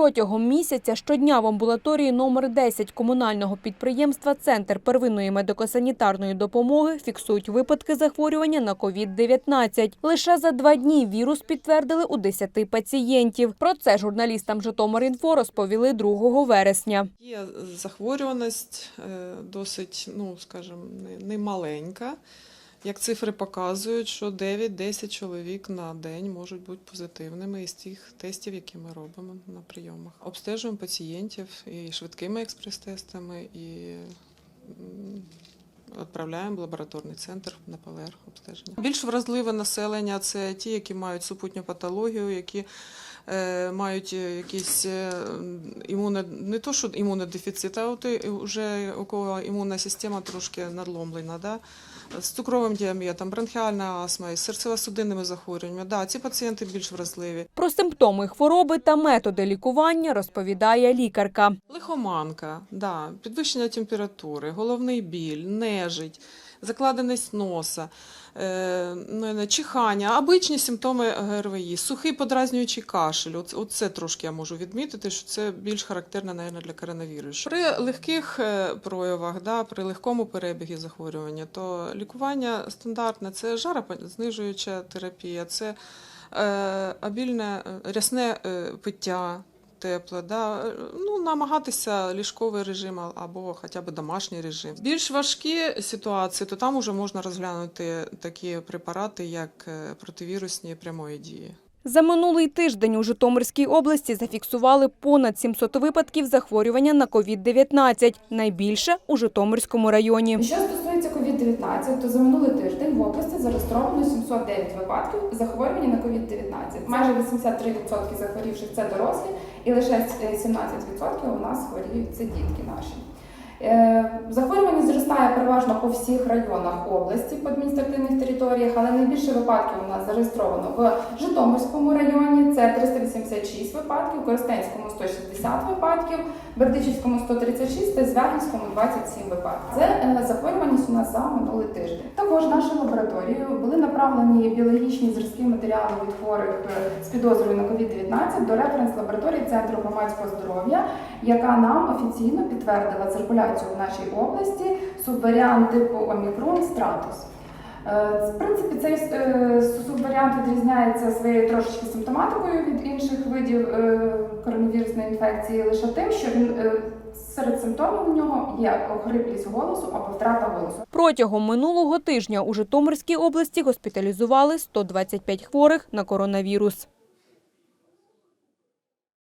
Протягом місяця щодня в амбулаторії номер 10 комунального підприємства Центр первинної медико-санітарної допомоги фіксують випадки захворювання на COVID-19. Лише за два дні вірус підтвердили у 10 пацієнтів. Про це журналістам Житомир.Інфо розповіли 2 вересня. Є захворюваність е, досить, ну скажімо, не- не маленька. Як цифри показують, що 9-10 чоловік на день можуть бути позитивними із тих тестів, які ми робимо на прийомах. Обстежуємо пацієнтів і швидкими експрес-тестами, і відправляємо в лабораторний центр на ПЛР обстеження. Більш вразливе населення це ті, які мають супутню патологію, які мають е, якісь е, імуно, не то, що імунодефіцит, а от вже у кого імунна система трошки надломлена, да? з цукровим діабетом, бронхіальна астма, із серцево-судинними захворюваннями. Да, ці пацієнти більш вразливі. Про симптоми хвороби та методи лікування розповідає лікарка. Лихоманка, да, підвищення температури, головний біль, нежить, закладеність носа, е, ну, чихання, обичні симптоми ГРВІ, сухий подразнюючий кашель. Оце, трошки я можу відмітити, що це більш характерно, навіть, для коронавірусу. При легких е, проявах, да, при легкому перебігі захворювання, то лікування стандартне це жарознижуюча терапія, це е, обільне рясне пиття тепле, да? ну, намагатися ліжковий режим або хоча б домашній режим. Більш важкі ситуації, то там вже можна розглянути такі препарати, як е, противірусні прямої дії. За минулий тиждень у Житомирській області зафіксували понад 700 випадків захворювання на COVID-19, найбільше у Житомирському районі. Що стосується COVID-19, то за минулий тиждень в області зареєстровано 709 випадків захворювання на COVID-19. Майже 83% захворівших це дорослі, і лише е, 17% у нас хворіють це дітки наші. Е, Захворюваність зростає переважно по всіх районах області, по адміністративних територіях, але найбільше випадків у нас зареєстровано в Житомирському районі це 386 випадків, Коростенському 160 випадків, Бердичівському 136 та Звягінському 27 випадків. Це е, нас за минулий тиждень. Також в нашу лабораторію були направлені біологічні зразки матеріалів від хворих е, з підозрою на COVID-19 до референс-лабораторії Центру громадського здоров'я, яка нам офіційно підтвердила циркуляцію в нашій області субваріант типу Омікрон Стратус. Е, В принципі, цей е, субваріант відрізняється своєю трошечки симптоматикою від інших видів коронавірусної інфекції лише тим, що він серед симптомів у нього є хриплість голосу або втрата голосу. Протягом минулого тижня у Житомирській області госпіталізували 125 хворих на коронавірус.